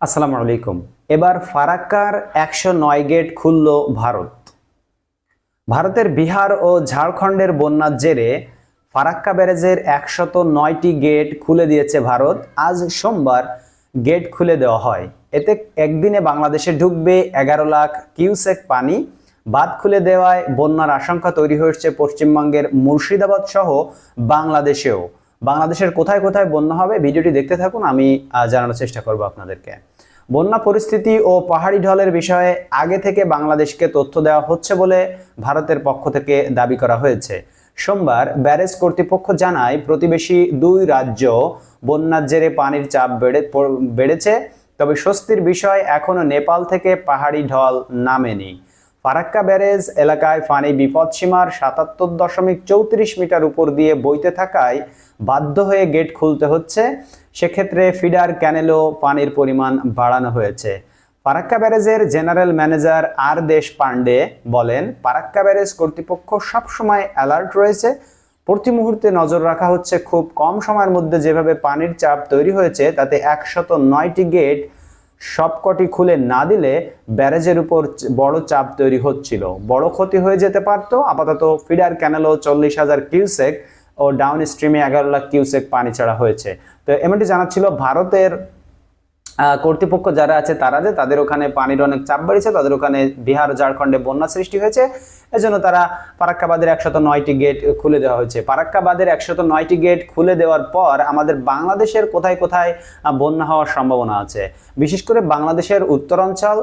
আসসালামু আলাইকুম। এবার ফারাক্কার একশো নয় গেট খুলল ভারত। ভারতের বিহার ও ঝাড়খণ্ডের বন্যার জেরে ফারাক্কা ব্যারেজের একশত নয়টি গেট খুলে দিয়েছে ভারত। আজ সোমবার গেট খুলে দেওয়া হয়। এতে একদিনে বাংলাদেশে ঢুকবে এগারো লাখ কিউসেক পানি। বাঁধ খুলে দেওয়ায় বন্যার আশঙ্কা তৈরি হয়েছে পশ্চিমবঙ্গের মুর্শিদাবাদ সহ বাংলাদেশেও। বাংলাদেশের কোথায় কোথায় বন্যা হবে ভিডিওটি দেখতে থাকুন, আমি জানানোর চেষ্টা করব আপনাদেরকে। বন্যা পরিস্থিতি ও পাহাড়ি ঢলের বিষয়ে আগে থেকে বাংলাদেশকে তথ্য দেওয়া হচ্ছে বলে ভারতের পক্ষ থেকে দাবি করা হয়েছে। সোমবার ব্যারেজ কর্তৃপক্ষ জানায়, প্রতিবেশী দুই রাজ্য বন্যার জেরে পানির চাপ বেড়ে, বেড়েছে, তবে স্বস্তির বিষয় এখনও নেপাল থেকে পাহাড়ি ঢল নামেনি। ফারাক্কা ব্যারেজ এলাকায় পানি বিপদসীমার সাতাত্তর দশমিক চৌত্রিশ মিটার উপর দিয়ে বইতে থাকায় বাধ্য হয়ে গেট খুলতে হচ্ছে। সেক্ষেত্রে ফিডার, ক্যানেলও পানির পরিমাণ বাড়ানো হয়েছে। ফারাক্কা ব্যারেজের জেনারেল ম্যানেজার আর দেশ পান্ডে বলেন, ফারাক্কা ব্যারেজ কর্তৃপক্ষ সবসময় অ্যালার্ট রয়েছে। প্রতি মুহূর্তে নজর রাখা হচ্ছে, খুব কম সময়ের মধ্যে যেভাবে পানির চাপ তৈরি হয়েছে, তাতে একশত নয়টি গেট সবকটি খুলে না দিলে ব্যারেজের উপর বড় চাপ তৈরি হচ্ছিল। বড় ক্ষতি হয়ে যেতে পারত। আপাতত ফিডার ক্যানেলও চল্লিশ হাজার কিউসেক ও ডাউন স্ট্রিমে এগারো লাখ কিউসেক পানি ছাড়া হয়েছে। তো এমনটি জানাচ্ছিল ভারতের কর্তৃপক্ষ যারা আছে তারা যে তাদের ওখানে পানির অনেক চাপ বাড়িছে, তাদের ওখানে বিহার, ঝাড়খণ্ডে বন্যা সৃষ্টি হয়েছে। এজন্য তারা ফারাক্কাবাদের একশত নয়টি গেট খুলে দেওয়া হয়েছে। ফারাক্কাবাদের একশত নয়টি গেট খুলে দেওয়ার পর আমাদের বাংলাদেশের কোথায় কোথায় বন্যা হওয়ার সম্ভাবনা আছে। বিশেষ করে বাংলাদেশের উত্তরাঞ্চল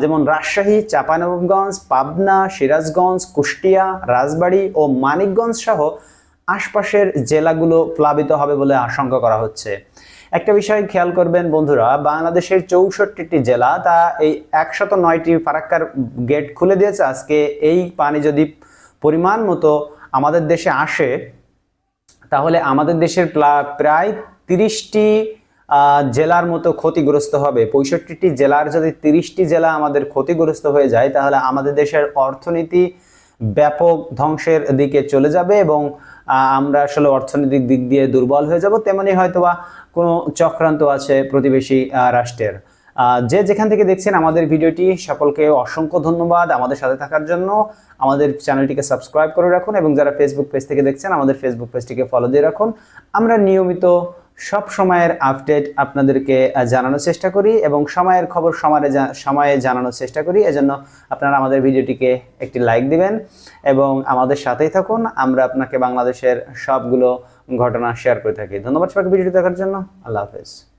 যেমন রাজশাহী চাঁপানবাবগঞ্জ পাবনা, সিরাজগঞ্জ, কুষ্টিয়া, রাজবাড়ী ও মানিকগঞ্জ সহ আশপাশের জেলাগুলো প্লাবিত হবে বলে আশঙ্কা করা হচ্ছে। একটা বিষয় খেয়াল করবেন বন্ধুরা, বাংলাদেশের চৌষট্টিটি জেলা তা এই একশত নয়টি ফারাক্কার গেট খুলে দিয়েছে। আজকে এই পানি যদি পরিমাণ মতো আমাদের দেশে আসে, তাহলে আমাদের দেশের প্রায় তিরিশটি জেলার মতো ক্ষতিগ্রস্ত হবে। পঁয়ষট্টিটি জেলার যদি তিরিশটি জেলা আমাদের ক্ষতিগ্রস্ত হয়ে যায়, তাহলে আমাদের দেশের অর্থনীতি ব্যাপক ধ্বংসের দিকে চলে যাবে এবং আমরা আসলে অর্থনৈতিক দিক দিয়ে দুর্বল হয়ে যাব, তেমনি হয়তোবা কোনো চক্রান্ত আছে প্রতিবেশী রাষ্ট্রের। যে যেখান থেকে দেখছেন আমাদের ভিডিওটি, সকলকে অসংখ্য ধন্যবাদ আমাদের সাথে থাকার জন্য। আমাদের চ্যানেলটিকে সাবস্ক্রাইব করে রাখুন এবং যারা ফেসবুক পেজ থেকে দেখছেন, আমাদের ফেসবুক পেজটিকে ফলো দিয়ে রাখুন। আমরা নিয়মিত সব সময়ের আপডেট আপনাদেরকে জানানোর চেষ্টা করি এবং সময়ের খবর সময়ে সময়ে জানানোর চেষ্টা করি। এজন্য আপনারা আমাদের ভিডিওটিকে একটি লাইক দিবেন এবং আমাদের সাথেই থাকুন। আমরা আপনাকে বাংলাদেশের সবগুলো ঘটনা শেয়ার করে থাকি। ধন্যবাদ সবাইকে ভিডিওটি দেখার জন্য। আল্লাহ হাফেজ।